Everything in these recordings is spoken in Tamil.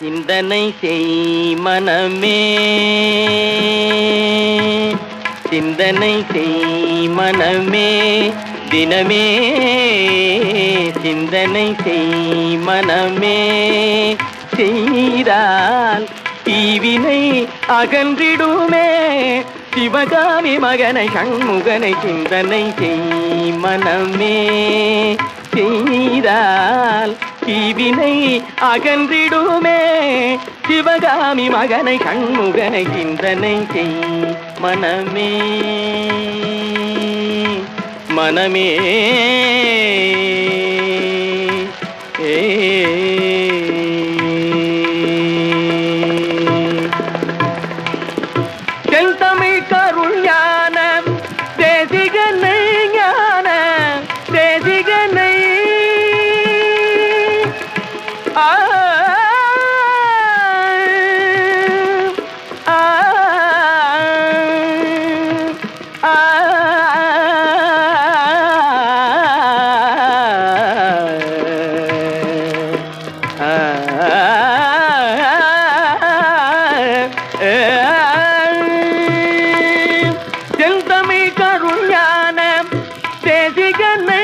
சிந்தனை செய் மனமே. சிந்தனை செய் மனமே. தினமே சிந்தனை செய் மனமே. செய்தால் தீவினை அகன்றிடுமே. சிவகாமி மகனை கண்முகனை சிந்தனை செய் மனமே. செய்தால் தீவினை அகன்றிடுமே. சிவகாமி மகனை கண்முகனை சிந்தனை செய் மனமே. மனமே ஏ தமிழ் கருள் ஞானம் தேசிகனை செந்தமிழ் கருள் ஞான தேசிகனை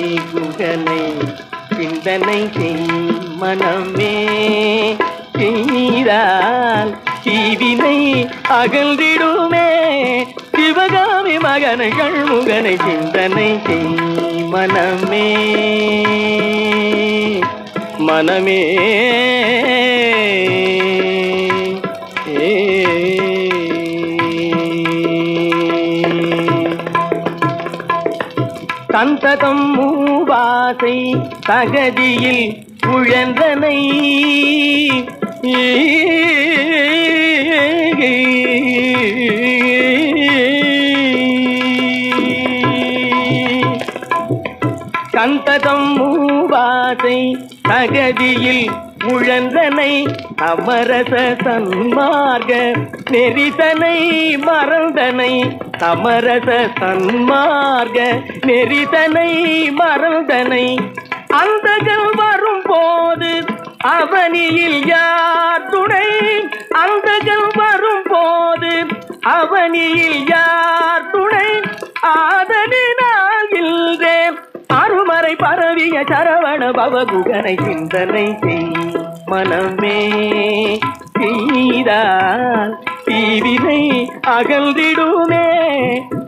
குகனை சிந்தனை செய் மனமே செய்தால் தீவினை அகழ்ந்திடுமே சிவகாமி மகனை முகனை சிந்தனை செய் மனமே. மனமே. சந்ததம் மூவாசை தகதியில் உழன்றனை சந்ததம் மூவாசை தகதியில் முழந்தனை அமரச சன்மார்க நெறிதனை மறந்தனை அமரச சன்மார்க நெறிதனை மறந்தனை. அந்தகள் வரும் போது அவனியில் யார் துணை? அந்தகள் வரும் போது அவனியில் யார் துணை? ஆதலினால் பரவை பரவிய சரவண பவகுகனை சிந்தனை செய். மனமே செய்தால் தீவினை அகழ்ந்திடுமே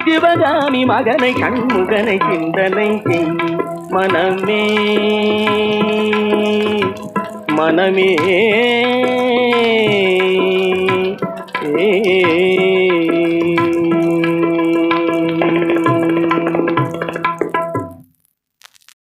சிவகாமி மகனை கண்முகனை சிந்தனை செய். மனமே மனமே. ஏ